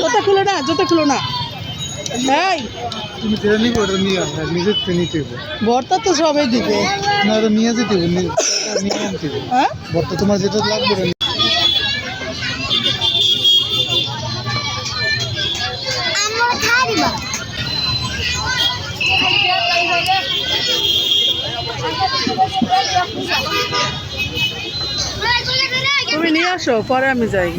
জুতা খুলো না জুতা খুলো না। এই তুমি যেটা নিবে ওটা নিয়ে নিজের তো নিতে বর্তা তো সবাই দিবে। না ওটা নিয়ে যেতে নিয়ে আনতে হ্যাঁ? বর্তা তোমার যেটা লাগবে তুমি নিয়ে আসো পরে আমি যাই।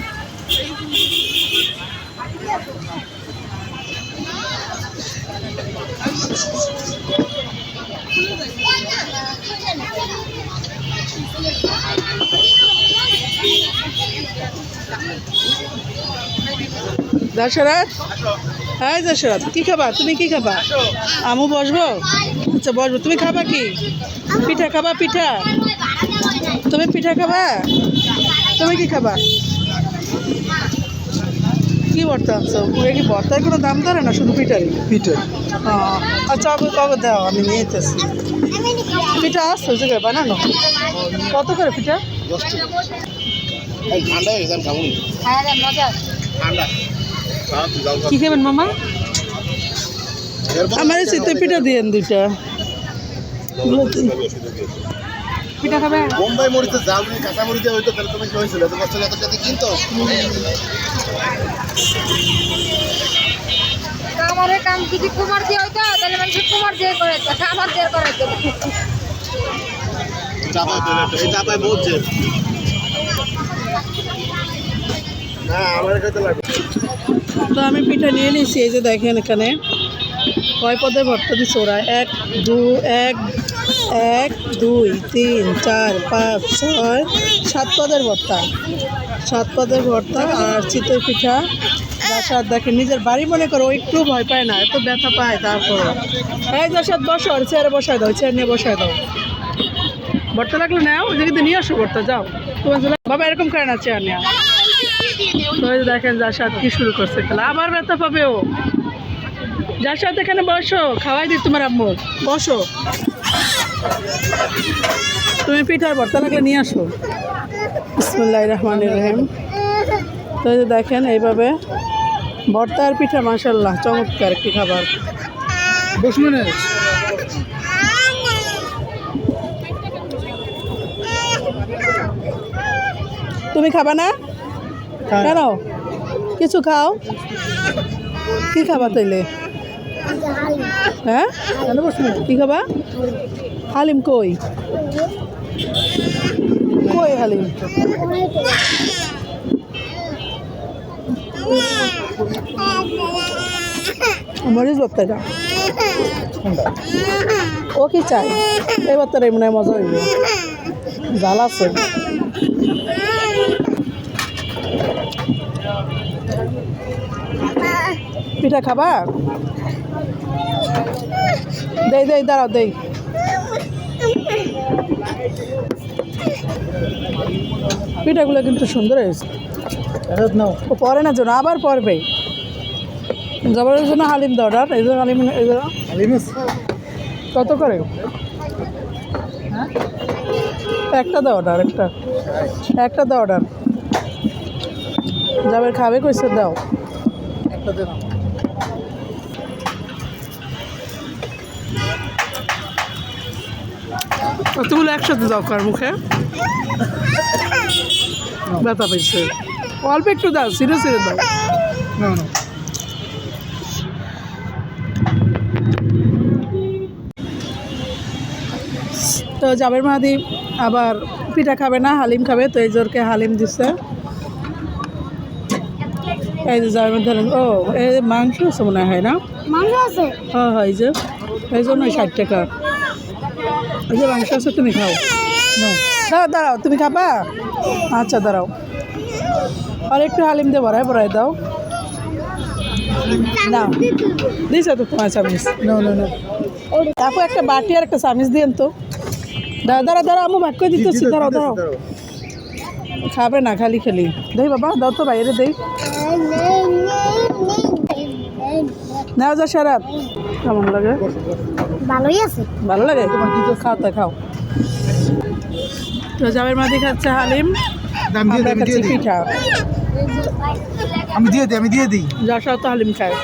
দশরথ হ্যাঁ দশরথ কি খাবা? তুমি কি খাবা? আমু বসবো? আচ্ছা বসবো। তুমি খাবা কি? পিঠা খাবা পিঠা? তুমি পিঠা খাবা? তুমি কি খাবা? কি ভর্তা আনছো? পুরো কি ভর্তার কোনো দাম ধরে না শুধু পিঠারই পিঠে। হ্যাঁ আচ্ছা কবে কবে দাও আমি নিয়ে যেতেছি পিঠা আসছে জায়গায় বানানো? কত করে পিঠা? ঠান্ডা হয়ে গেছে খাব ঠান্ডা। কি খাবেন মামা? আমার এই পিঠা দিয়েন দুইটা। পিঠা খাবে বোম্বাই মরিচে জাল দিয়ে কাঁচা মরিচে হইতো তাহলে তুমি কি হয়েছিল এত কষ্ট এত টাকা কিনতো? আমার কাম যদি কুমার দিয়ে হইতো তাহলে মানুষ কুমার দিয়ে করে আমার দিয়ে করে চাপায় চাপায় তো আমি পিঠা নিয়ে নিয়েছি, এই যে দেখেন এখানে। কয় পদের ভর্তা দিচ্ছে ওরা? এক, দু, এক এক, দুই, তিন, চার, পাঁচ, ছয়, সাত পদের ভর্তা। সাত পদের ভর্তা আর চিতই পিঠা। দশাদ দেখেন, নিজের বাড়ি মনে করো, একটু ভয় পায় না এত ব্যথা পায়, তারপর। এই দশাদ বসো, আর চেয়ারে বসায় দাও, চেয়ার নিয়ে বসায় দাও। ভর্তা লাগলে না ওই জায়গাতে নিয়ে আসো ভর্তা, যাও। তোমার বাবা, এরকম করে না, চেয়ার নেওয়া যে দেখেন জাসাদ কি শুরু করছে খেলা। আবার ব্যথা পাবে ও। জাসাদ, এখানে বসো, খাওয়াই দি তোমার আম্মু। বসো। তুমি পিঠার ভর্তা লাগলে নিয়ে আসো। বিসমুল্লাহ রহমান রহিম। তো দেখেন, এইভাবে ভর্তা আর পিঠা মাসাল্লাহ চমৎকার একটি খাবার। তুমি খাবা না? কেন? কিছু খাও? কি খাবা তাইলে? হ্যাঁ? কি খাবা? হালিম কই? কই হালিম? ও কি চাই এই ভর্তাটাই মনে হয় মজা হইব। জাল আছে। পিঠা খাবা? দেই দেই দাঁড়াও দেই। পিঠাগুলো কিন্তু সুন্দর হয়েছে। ও পরে না জন্য আবার পরবে। জবরের জন্য হালিম দাও অর্ডার এই যে হালিম এই আলিমাস কত করে? একটা দাও অর্ডার একটা। একটা দাও অর্ডার। যাবে খাবে কইছে দাও। একটা দেন কতগুলো একসাথে দাও কার মুখে। ব্যথা পেয়েছে। অল্প একটু দাও সিরে সিরে দাও। না না তো জাবের মাহাদি আবার পিঠা খাবে না হালিম খাবে তো এই জোরকে হালিম দিচ্ছে এই যে জাবের মধ্যে ও এই মাংস আছে মনে হয় না? মাংস আছে। হ্যাঁ হয় যে এই জন্য ষাট টাকা। এই যে মাংস আছে তুমি খাও। দাঁড়াও দাঁড়াও তুমি খাবা? আচ্ছা দাঁড়াও। আর একটু হালিম দিয়ে বড়াই বড়াই দাও। না দিছে তো তোমার চামিচ। না না না তারপর একটা বাটি আর একটা চামিচ দিয়েন তো। দাঁড়া দাঁড়া দাঁড়া আমি ভাগ করে দিতেছি। দাঁড়াও দাঁড়াও। খাবে না খালি খালি। দেই বাবা দাও তো বাইরে দেই। নাও যা সারাত কেমন লাগে? ভালোই আছে। ভালো লাগে? খাও তা খাও। তো জাবের মাঝে খাচ্ছে হালিম। আমরা খাচ্ছি দিই পিঠা। আমি দিয়ে দিই আমি দিয়ে দিই। যার সাথে হালিম খায়।